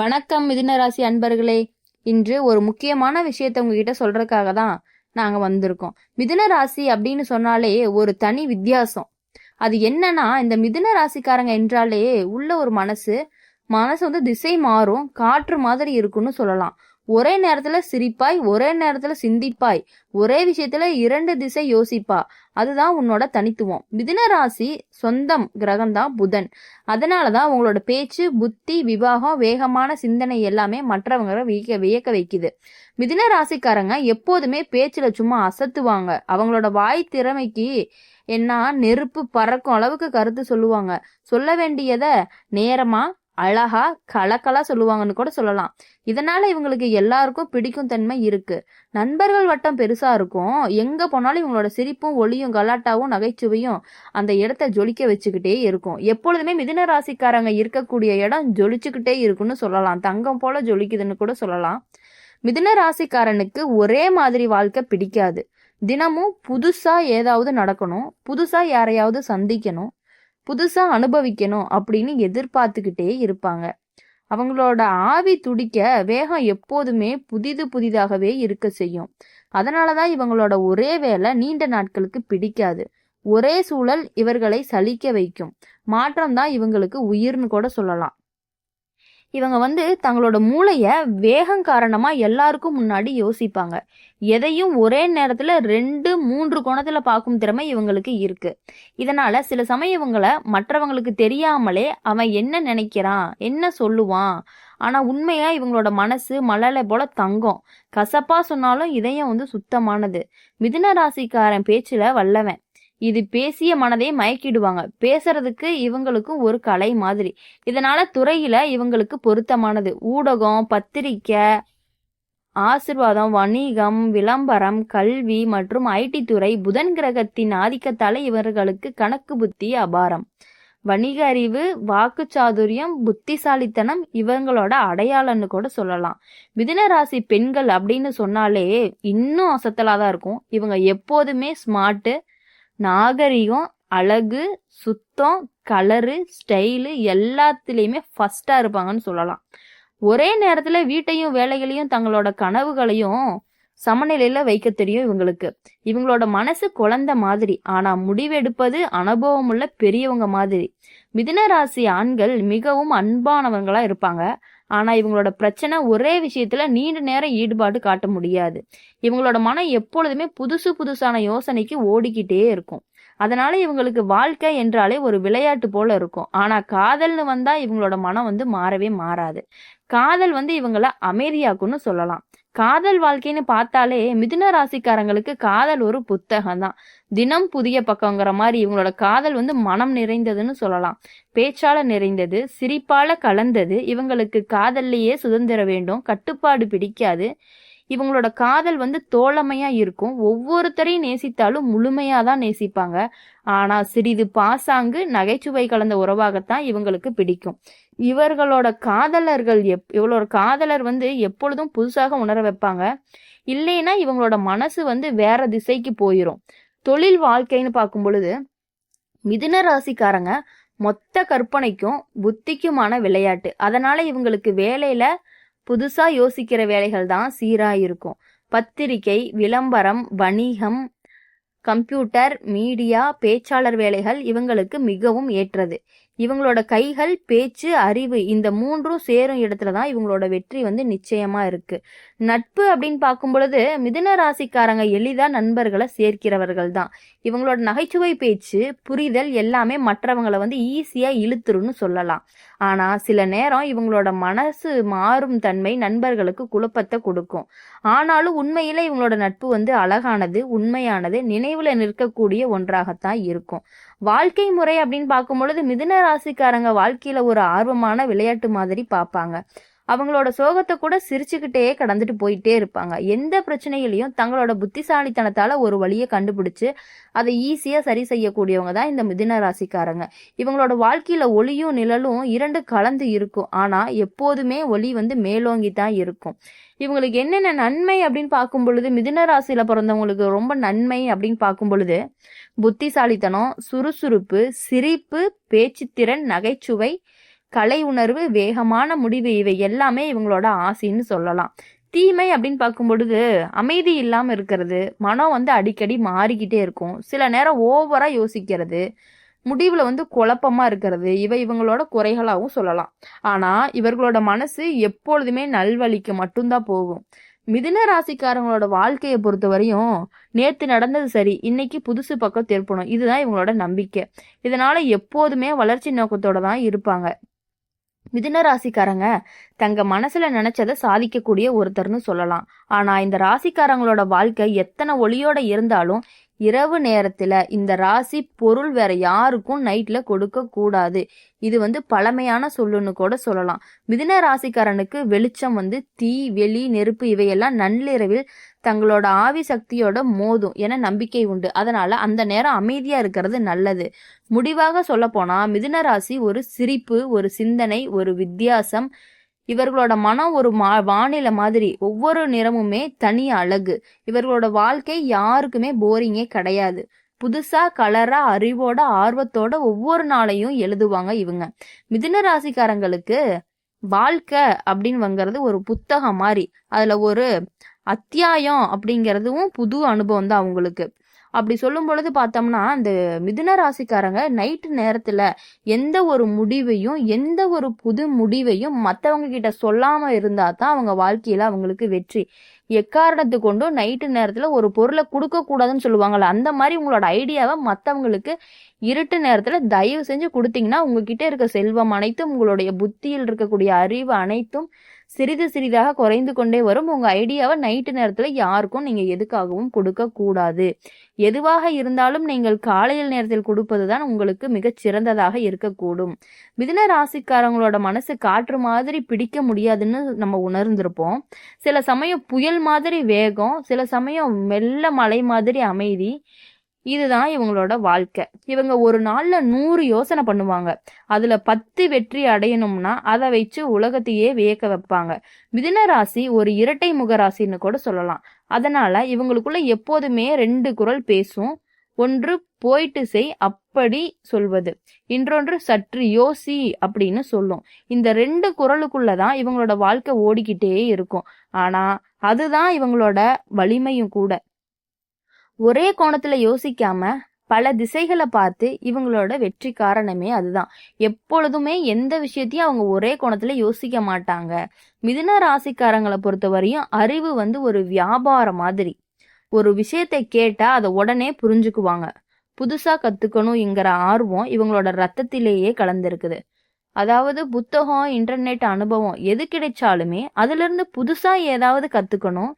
வணக்கம் மிதுனராசி அன்பர்களே. இன்று ஒரு முக்கியமான விஷயத்தை உங்ககிட்ட சொல்றதுக்காக தான் நாங்க வந்திருக்கோம். மிதுன ராசி அப்படின்னு சொன்னாலே ஒரு தனி வித்தியாசம். அது என்னன்னா இந்த மிதுன ராசிக்காரங்க என்றாலே உள்ள ஒரு மனசு மனசு வந்து திசை மாறும் காற்று மாதிரி இருக்குன்னு சொல்லலாம். ஒரே நேரத்துல சிரிப்பாய் ஒரே நேரத்துல சிந்திப்பாய். ஒரே விஷயத்துல இரண்டு திசை யோசிப்பா. அதுதான் உன்னோட தனித்துவம். மிதின ராசி சொந்தம் கிரகம் தான் புதன். அதனாலதான் உங்களோட பேச்சு புத்தி விவாகம் வேகமான சிந்தனை எல்லாமே மற்றவங்களை வியக்க வியக்க வைக்குது. மிதின ராசிக்காரங்க எப்போதுமே பேச்சுல சும்மா அசத்துவாங்க. அவங்களோட வாய் திறமைக்கு என்ன நெருப்பு பறக்கும் அளவுக்கு கருத்து சொல்லுவாங்க. சொல்ல வேண்டியத நேரமா அழகா கலக்கலா சொல்லுவாங்கன்னு கூட சொல்லலாம். இதனால இவங்களுக்கு எல்லாருக்கும் பிடிக்கும் தன்மை இருக்கு. நண்பர்கள் வட்டம் பெருசா இருக்கும். எங்க போனாலும் இவங்களோட சிரிப்பும் ஒளியும் கலாட்டாவும் நகைச்சுவையும் அந்த இடத்த ஜொலிக்க வச்சுக்கிட்டே இருக்கும். எப்பொழுதுமே மிதின ராசிக்காரங்க இருக்கக்கூடிய இடம் ஜொலிச்சுக்கிட்டே இருக்குன்னு சொல்லலாம். தங்கம் போல ஜொலிக்குதுன்னு கூட சொல்லலாம். மிதுன ராசிக்காரனுக்கு ஒரே மாதிரி வாழ்க்கை பிடிக்காது. தினமும் புதுசா ஏதாவது நடக்கணும். புதுசா யாரையாவது சந்திக்கணும். புதுசாக அனுபவிக்கணும் அப்படின்னு எதிர்பார்த்துக்கிட்டே இருப்பாங்க. அவங்களோட ஆவி துடிக்க வேகம் எப்போதுமே புதிது புதிதாகவே இருக்க செய்யும். அதனாலதான் இவங்களோட ஒரே வேலை நீண்ட நாட்களுக்கு பிடிக்காது. ஒரே சூழல் இவர்களை சலிக்க வைக்கும். மாற்றம் தான் இவங்களுக்கு உயிர்னு கூட சொல்லலாம். இவங்க வந்து தங்களோட மூளைய வேகம் காரணமா எல்லாருக்கும் முன்னாடி யோசிப்பாங்க. எதையும் ஒரே நேரத்துல ரெண்டு மூன்று கோணத்துல பார்க்கும் திறமை இவங்களுக்கு இருக்கு. இதனால சில சமயம் இவங்களை மற்றவங்களுக்கு தெரியாமலே அவன் என்ன நினைக்கிறான் என்ன சொல்லுவான். ஆனா உண்மையா இவங்களோட மனசு மலலை போல தங்கம். கசப்பா சொன்னாலும் இதயம் வந்து சுத்தமானது. மிதுன ராசிக்காரன் பேச்சுல வல்லவன். இது பேசிய மனதை மயக்கிடுவாங்க. பேசுறதுக்கு இவங்களுக்கும் ஒரு கலை மாதிரி. இதனால துறையில இவங்களுக்கு பொருத்தமானது. ஊடகம் பத்திரிக்கை ஆசிர்வாதம் வணிகம் விளம்பரம் கல்வி மற்றும் ஐடி துறை புதன் கிரகத்தின் ஆதிக்கத்தால இவர்களுக்கு கணக்கு புத்தி அபாரம். வணிக அறிவு வாக்கு சாதுரியம் புத்திசாலித்தனம் இவங்களோட அடையாளம்னு கூட சொல்லலாம். மிதுன ராசி பெண்கள் அப்படின்னு சொன்னாலே இன்னும் அசத்தலாதான் இருக்கும். இவங்க எப்போதுமே ஸ்மார்ட்டு நாகரிகம் அழகு சுத்தம் கலரு ஸ்டைலு எல்லாத்துலேயுமே ஃபஸ்ட்டாக இருப்பாங்கன்னு சொல்லலாம். ஒரே நேரத்தில் வீட்டையும் வேலைகளையும் தங்களோட கனவுகளையும் சமநிலையில வைக்க தெரியும் இவங்களுக்கு. இவங்களோட மனசு குழந்த மாதிரி ஆனா முடிவெடுப்பது அனுபவம் உள்ள பெரியவங்க மாதிரி. மிதுன ராசி ஆண்கள் மிகவும் அன்பானவங்களா இருப்பாங்க. ஆனா இவங்களோட பிரச்சனை ஒரே விஷயத்துல நீண்ட நேரம் ஈடுபாடு காட்ட முடியாது. இவங்களோட மனம் எப்பொழுதுமே புதுசு புதுசான யோசனைக்கு ஓடிக்கிட்டே இருக்கும். அதனால இவங்களுக்கு வாழ்க்கை என்றாலே ஒரு விளையாட்டு போல இருக்கும். ஆனா காதல்னு வந்தா இவங்களோட மனம் வந்து மாறவே மாறாது. காதல் வந்து இவங்களை அமைதியாக்குன்னு சொல்லலாம். காதல் வாழ்க்கைன்னு பார்த்தாலே மிதுன ராசிக்காரங்களுக்கு காதல் ஒரு புத்தகம் தான் தினம் புதிய பக்கங்கிற மாதிரி இவங்களோட காதல் வந்து மனம் நிறைந்ததுன்னு சொல்லலாம். பேச்சால நிறைந்தது சிரிப்பால கலந்தது இவங்களுக்கு காதல்லையே சுதந்திர வேண்டும் கட்டுப்பாடு பிடிக்காது. இவங்களோட காதல் வந்து தோழமையா இருக்கும். ஒவ்வொருத்தரையும் நேசித்தாலும் முழுமையா தான் நேசிப்பாங்க. ஆனா சிறிது பாசாங்கு நகைச்சுவை கலந்த உறவாகத்தான் இவங்களுக்கு பிடிக்கும். இவர்களோட காதலர்கள் எப் இவளோட காதலர் வந்து எப்பொழுதும் புதுசாக உணர வைப்பாங்க. இல்லைன்னா இவங்களோட மனசு வந்து வேற திசைக்கு போயிடும் தொழில் வாழ்க்கைன்னு பார்க்கும் பொழுது மிதுன ராசிக்காரங்க மொத்த கற்பனைக்கும் புத்திக்குமான விளையாட்டு. அதனால இவங்களுக்கு வேலையில புதுசா யோசிக்கிற வேலைகள் தான் சீரா இருக்கும். பத்திரிகை விளம்பரம் வணிகம் கம்ப்யூட்டர் மீடியா பேச்சாளர் வேலைகள் இவங்களுக்கு மிகவும் ஏற்றது. இவங்களோட கைகள் பேச்சு அறிவு இந்த மூன்றும் சேரும் இடத்துல தான் இவங்களோட வெற்றி வந்து நிச்சயமா இருக்கு. நட்பு அப்படின்னு பார்க்கும் பொழுது மிதுன ராசிக்காரங்க எளிதா நண்பர்களை சேர்க்கிறவர்கள் தான். இவங்களோட நகைச்சுவை பேச்சு புரிதல் எல்லாமே மற்றவங்களை வந்து ஈஸியா இழுத்துருன்னு சொல்லலாம். ஆனா சில நேரம் இவங்களோட மனசு மாறும் தன்மை நண்பர்களுக்கு குழப்பத்தை கொடுக்கும். ஆனாலும் உண்மையில இவங்களோட நட்பு வந்து அழகானது உண்மையானது நினைவு நினைவுல நிற்கக்கூடிய ஒன்றாகத்தான் இருக்கும். வாழ்க்கை முறை அப்படின்னு பார்க்கும் பொழுது மிதுன ராசிக்காரங்க வாழ்க்கையில ஒரு ஆர்வமான விளையாட்டு மாதிரி பார்ப்பாங்க. அவங்களோட சோகத்தை கூட சிரிச்சுக்கிட்டே கடந்துட்டு போயிட்டே இருப்பாங்க. எந்த பிரச்சனையிலையும் தங்களோட புத்திசாலித்தனத்தால ஒரு வழியை கண்டுபிடிச்சு அதை ஈஸியா சரி செய்யக்கூடியவங்க தான் இந்த மிதின ராசிக்காரங்க. இவங்களோட வாழ்க்கையில ஒளியும் நிழலும் இரண்டு கலந்து இருக்கும். ஆனா எப்போதுமே ஒளி வந்து மேலோங்கி தான் இருக்கும். இவங்களுக்கு என்னென்ன நன்மை அப்படின்னு பார்க்கும் பொழுது மிதுன ராசியில பிறந்தவங்களுக்கு ரொம்ப நன்மை அப்படின்னு பார்க்கும் பொழுது புத்திசாலித்தனம் சுறுசுறுப்பு சிரிப்பு பேச்சுத்திறன் நகைச்சுவை கலை உணர்வு வேகமான முடிவு இவை எல்லாமே இவங்களோட ஆசைன்னு சொல்லலாம். தீமை அப்படின்னு பார்க்கும் பொழுது அமைதி இல்லாமல் இருக்கிறது மனம் வந்து அடிக்கடி மாறிக்கிட்டே இருக்கும். சில நேரம் ஓவரா யோசிக்கிறது முடிவுல வந்து குழப்பமா இருக்கிறது இவை இவங்களோட குறைகளாகவும் சொல்லலாம். ஆனா இவர்களோட மனசு எப்பொழுதுமே நல்வழிக்கு மட்டும்தான் போகும். மிதுன ராசிக்காரங்களோட வாழ்க்கையை பொறுத்த வரையும் நேத்து நடந்தது சரி இன்னைக்கு புதுசு பக்கம் திருப்பணும். இதுதான் இவங்களோட நம்பிக்கை. இதனால எப்போதுமே வளர்ச்சி நோக்கத்தோட தான் இருப்பாங்க. மிதுன ராசிக்காரங்க தங்க மனசுல நினைச்சதை சாதிக்கக்கூடிய ஒருத்தர்னு சொல்லலாம். ஆனா இந்த ராசிக்காரங்களோட வாழ்க்கை எத்தனை ஒளியோட இருந்தாலும் இரவு நேரத்துல இந்த ராசி பொருள் வேற யாருக்கும் நைட்ல கொடுக்க கூடாது. இது வந்து பழமையான சொல்லுன்னு கூட சொல்லலாம். மிதுன ராசிக்காரனுக்கு வெளிச்சம் வந்து தீ வெளி நெருப்பு இவையெல்லாம் நள்ளிரவில் தங்களோட ஆவி சக்தியோட மோதும் என நம்பிக்கை உண்டு. அதனால அந்த நேரம் அமைதியா இருக்கிறது நல்லது. முடிவாக சொல்ல போனா மிதுன ராசி ஒரு சிரிப்பு ஒரு சிந்தனை ஒரு வித்தியாசம். இவர்களோட மனம் ஒரு மா வானிலை மாதிரி. ஒவ்வொரு நிறமுமே தனி அழகு. இவர்களோட வாழ்க்கை யாருக்குமே போரிங்கே கிடையாது. புதுசா கலரா அறிவோட ஆர்வத்தோட ஒவ்வொரு நாளையும் எழுதுவாங்க இவங்க. மிதுன ராசிக்காரங்களுக்கு வாழ்க்கை அப்படின்னு வாங்கிறது ஒரு புத்தகம் மாதிரி. அதுல ஒரு அத்தியாயம் அப்படிங்கிறதும் புது அனுபவம் தான் அவங்களுக்கு. அப்படி சொல்லும் பொழுது பார்த்தோம்னா அந்த மிதுன ராசிக்காரங்க நைட்டு நேரத்துல எந்த ஒரு முடிவையும் எந்த ஒரு புது முடிவையும் மற்றவங்க கிட்ட சொல்லாம இருந்தா தான் அவங்க வாழ்க்கையில அவங்களுக்கு வெற்றி. எக்காரணத்து கொண்டும் நைட்டு நேரத்துல ஒரு பொருளை கொடுக்க கூடாதுன்னு சொல்லுவாங்கல்ல அந்த மாதிரி உங்களோட ஐடியாவை மற்றவங்களுக்கு இருட்டு நேரத்துல தயவு செஞ்சு கொடுத்தீங்கன்னா உங்ககிட்ட இருக்க செல்வம் அனைத்தும் உங்களுடைய புத்தியில் இருக்கக்கூடிய அறிவு அனைத்தும் சிறிது சிறிதாக குறைந்து கொண்டே வரும். உங்க ஐடியாவை நைட்டு நேரத்துல யாருக்கும் நீங்க எதுக்காகவும் கொடுக்க கூடாது. எதுவாக இருந்தாலும் நீங்கள் காலையில் நேரத்தில் கொடுப்பதுதான் உங்களுக்கு மிகச் சிறந்ததாக இருக்கக்கூடும். மிதுன ராசிக்காரங்களோட மனசு காற்று மாதிரி பிடிக்க முடியாதுன்னு நம்ம உணர்ந்திருப்போம். சில சமயம் புயல் மாதிரி வேகம் சில சமயம் மெல்ல மலை மாதிரி அமைதி இதுதான் இவங்களோட வாழ்க்கை. இவங்க ஒரு நாள்ல நூறு யோசனை பண்ணுவாங்க. அதுல பத்து வெற்றி அடையணும்னா அதை வச்சு உலகத்தையே வியக்க வைப்பாங்க. மிதின ராசி ஒரு இரட்டை முக ராசின்னு கூட சொல்லலாம். அதனால இவங்களுக்குள்ள எப்போதுமே ரெண்டு குரல் பேசும். ஒன்று போயிட்டு செய் அப்படி சொல்வது. இன்றொன்று சற்று யோசி அப்படின்னு சொல்லும். இந்த ரெண்டு குரலுக்குள்ளதான் இவங்களோட வாழ்க்கை ஓடிக்கிட்டே இருக்கும். ஆனா அதுதான் இவங்களோட வலிமையும் கூட. ஒரே கோணத்துல யோசிக்காம பல திசைகளை பார்த்து இவங்களோட வெற்றி காரணமே அதுதான். எப்பொழுதுமே எந்த விஷயத்தையும் அவங்க ஒரே கோணத்துல யோசிக்க மாட்டாங்க. மிதுன ராசிக்காரங்களை பொறுத்த வரையும் அறிவு வந்து ஒரு வியாபாரம் மாதிரி. ஒரு விஷயத்தை கேட்டா அதை உடனே புரிஞ்சுக்குவாங்க. புதுசா கத்துக்கணுங்கிற ஆர்வம் இவங்களோட ரத்தத்திலேயே கலந்திருக்குது. அதாவது புத்தகம் இன்டர்நெட் அனுபவம் எது கிடைச்சாலுமே அதுல இருந்து புதுசா ஏதாவது கத்துக்கணும்.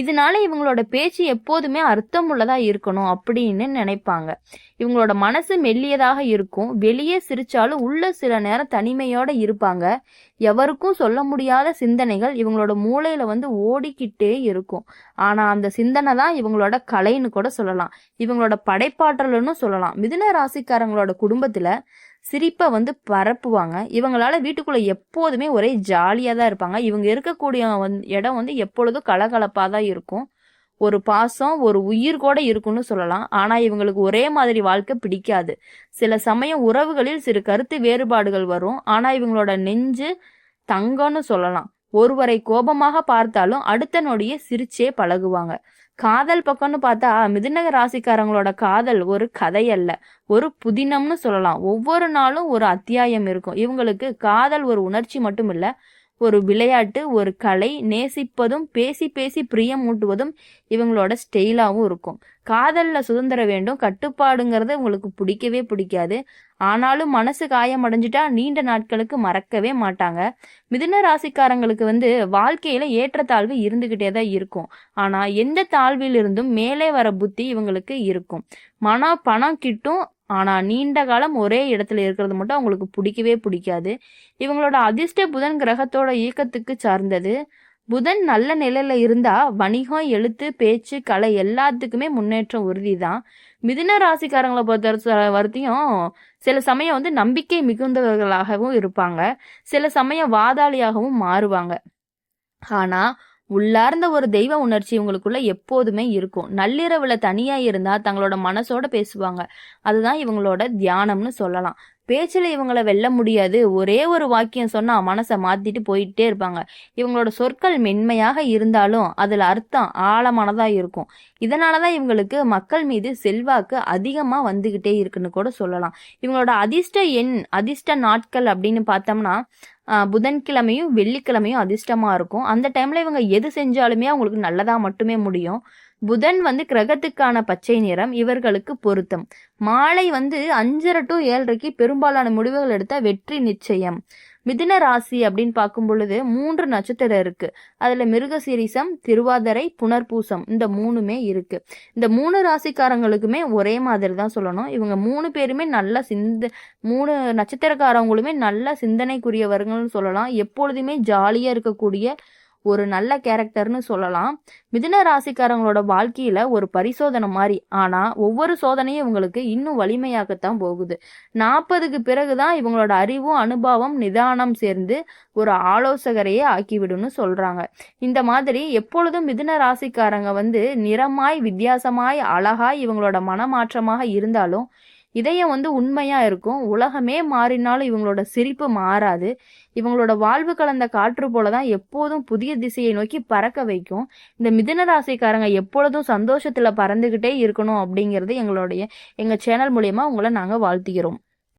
இதனால இவங்களோட பேச்சு எப்போதுமே அர்த்தமுள்ளதா இருக்கணும் அப்படின்னு நினைப்பாங்க. இவங்களோட மனசு மெல்லியதாக இருக்கும். வெளியே சிரிச்சாலும் உள்ள சில நேரம் தனிமையோட இருப்பாங்க. எவருக்கும் சொல்ல முடியாத சிந்தனைகள் இவங்களோட மூளையில வந்து ஓடிக்கிட்டே இருக்கும். ஆனா அந்த சிந்தனை தான் இவங்களோட கலைன்னு கூட சொல்லலாம். இவங்களோட படைப்பாற்றல்னு சொல்லலாம். மிதுன ராசிக்காரங்களோட குடும்பத்துல சிரிப்பை வந்து பரப்புவாங்க. இவங்களால வீட்டுக்குள்ள எப்போதுமே ஒரே ஜாலியாக தான் இருப்பாங்க. இவங்க இருக்கக்கூடிய வந் இடம் வந்து எப்பொழுதும் கலகலப்பாக தான் இருக்கும். ஒரு பாசம் ஒரு உயிர் கூட இருக்குன்னு சொல்லலாம். ஆனா இவங்களுக்கு ஒரே மாதிரி வாழ்க்கை பிடிக்காது. சில சமயம் உறவுகளில் சிறு கருத்து வேறுபாடுகள் வரும். ஆனா இவங்களோட நெஞ்சு தங்கம்னு சொல்லலாம். ஒருவரை கோபமாக பார்த்தாலும் அடுத்த நொடியே சிரிச்சே பழகுவாங்க. காதல் பக்கம்னு பார்த்தா மிதுநகர் ராசிக்காரங்களோட காதல் ஒரு கதை அல்ல ஒரு புதினம்னு சொல்லலாம். ஒவ்வொரு நாளும் ஒரு அத்தியாயம் இருக்கும். இவங்களுக்கு காதல் ஒரு உணர்ச்சி மட்டும் இல்லை ஒரு விளையாட்டு ஒரு கலை நேசிப்பதும் பேசி பேசி பிரியம் ஊட்டுவதும் இவங்களோட ஸ்டெயிலாகவும் இருக்கும். காதலில் சுதந்திரம் வேண்டும் கட்டுப்பாடுங்கிறது உங்களுக்கு பிடிக்கவே பிடிக்காது. ஆனாலும் மனசு காயம் அடைஞ்சிட்டா நீண்ட நாட்களுக்கு மறக்கவே மாட்டாங்க. மிதுன ராசிக்காரங்களுக்கு வந்து வாழ்க்கையில ஏற்றத்தாழ்வு இருந்துகிட்டே தான் இருக்கும். ஆனா எந்த தாழ்விலிருந்தும் மேலே வர புத்தி இவங்களுக்கு இருக்கும். மன பணம் கிட்டும் ஆனால் நீண்ட காலம் ஒரே இடத்துல இருக்கிறது மட்டும் அவங்களுக்கு பிடிக்கவே பிடிக்காது. இவங்களோட அதிர்ஷ்ட புதன் கிரகத்தோட இயக்கத்துக்கு சார்ந்தது. புதன் நல்ல நிலையில இருந்தா வணிகம் எழுத்து பேச்சு கலை எல்லாத்துக்குமே முன்னேற்றம் உறுதி தான் மிதுன ராசிக்காரங்களை பொறுத்த வரத்தையும் சில சமயம் வந்து நம்பிக்கை மிகுந்தவர்களாகவும் இருப்பாங்க. சில சமயம் வாதாளியாகவும் மாறுவாங்க. ஆனா உள்ளார்ந்த ஒரு தெய்வ உணர்ச்சி இவங்களுக்குள்ள எப்போதுமே இருக்கும். நள்ளிரவுல தனியா இருந்தா தங்களோட மனசோட பேசுவாங்க. அதுதான் இவங்களோட தியானம்னு சொல்லலாம். பேச்சில் இவங்கள வெல்ல முடியாது. ஒரே ஒரு வாக்கியம் சொன்னா மனசை மாத்திட்டு போயிட்டே இருப்பாங்க. இவங்களோட சொற்கள் மென்மையாக இருந்தாலும் அதுல அர்த்தம் ஆழமானதா இருக்கும். இதனாலதான் இவங்களுக்கு மக்கள் மீது செல்வாக்கு அதிகமா வந்துகிட்டே இருக்குன்னு கூட சொல்லலாம். இவங்களோட அதிர்ஷ்ட எண் அதிர்ஷ்ட நாட்கள் அப்படின்னு பார்த்தோம்னா புதன்கிழமையும் வெள்ளிக்கிழமையும் அதிர்ஷ்டமாக இருக்கும். அந்த டைமில் இவங்க எது செஞ்சாலுமே அவங்களுக்கு நல்லதாக மட்டுமே முடியும். புதன் வந்து கிரகத்துக்கான பச்சை நிறம் இவர்களுக்கு பொருத்தம். மாலை வந்து அஞ்சரை டு ஏழரைக்கு பெரும்பாலான முடிவுகள் எடுத்த வெற்றி நிச்சயம். மிதுன ராசி அப்படின்னு பார்க்கும் பொழுது மூன்று நட்சத்திரம் இருக்கு. அதுல மிருகசிரிசம் திருவாதிரை புனர்பூசம் இந்த மூணுமே இருக்கு. இந்த மூணு ராசிக்காரங்களுக்குமே ஒரே மாதிரி தான் சொல்லணும். இவங்க மூணு பேருமே நல்ல சிந்த மூணு நட்சத்திரக்காரவங்களுமே நல்ல சிந்தனைக்குரியவர்கள்னு சொல்லலாம். எப்பொழுதுமே ஜாலியா இருக்கக்கூடிய ஒரு நல்ல கேரக்டர்னு சொல்லலாம். மிதுன ராசிக்காரங்களோட வாழ்க்கையில ஒரு பரிசோதனை மாதிரி. ஆனா ஒவ்வொரு சோதனையும் இவங்களுக்கு இன்னும் வலிமையாகத்தான் போகுது. நாற்பதுக்கு பிறகுதான் இவங்களோட அறிவும் அனுபவம் நிதானம் சேர்ந்து ஒரு ஆலோசகரையே ஆக்கிவிடும்னு சொல்றாங்க. இந்த மாதிரி எப்பொழுதும் மிதுன ராசிக்காரங்க வந்து நிறமாய் வித்தியாசமாய் அழகாய் இவங்களோட மனமாற்றமாக இருந்தாலும் இதயம் வந்து உண்மையா இருக்கும். உலகமே மாறினாலும் இவங்களோட சிரிப்பு மாறாது. இவங்களோட வாழ்வு கலந்த காற்று போல தான் எப்போதும் புதிய திசையை நோக்கி பறக்க வைக்கும். இந்த மிதுன ராசிக்காரங்க எப்பொழுதும் சந்தோஷத்துல பறந்துகிட்டே இருக்கணும் அப்படிங்கிறது எங்களுடைய எங்க சேனல் மூலியமா உங்களை நாங்க வாழ்த்துகிறோம்.